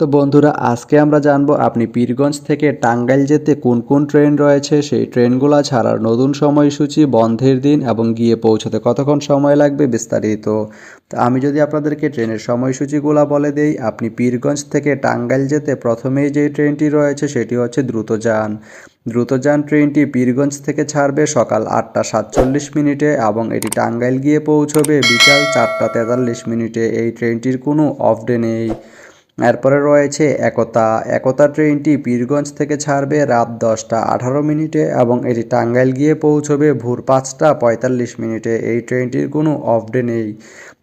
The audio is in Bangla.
তো বন্ধুরা, আজকে আমরা জানব আপনি পীরগঞ্জ থেকে টাঙ্গাইল যেতে কোন কোন ট্রেন রয়েছে? সেই ট্রেনগুলো ছাড়ার নতুন সময়সূচি, বন্ধের দিন এবং গিয়ে পৌঁছতে কতক্ষণ সময় লাগবে বিস্তারিত। তো আমি যদি আপনাদেরকে ট্রেনের সময়সূচিগুলো বলে দেই, আপনি পীরগঞ্জ থেকে টাঙ্গাইল যেতে প্রথমেই যে ট্রেনটি রয়েছে সেটি হচ্ছে দ্রুতযান। দ্রুতযান ট্রেনটি পীরগঞ্জ থেকে ছাড়বে সকাল আটটা সাতচল্লিশ মিনিটে এবং এটি টাঙ্গাইল গিয়ে পৌঁছবে বিকাল চারটা তেতাল্লিশ মিনিটে। এই ট্রেনটির কোনো অফ ডে নেই। এরপরে রয়েছে একতা। একতা ট্রেনটি পীরগঞ্জ থেকে ছাড়বে রাত দশটা আঠারো মিনিটে এবং এটি টাঙ্গাইল গিয়ে পৌঁছবে ভোর পাঁচটা পঁয়তাল্লিশ মিনিটে। এই ট্রেনটির কোনো অফ ডে নেই।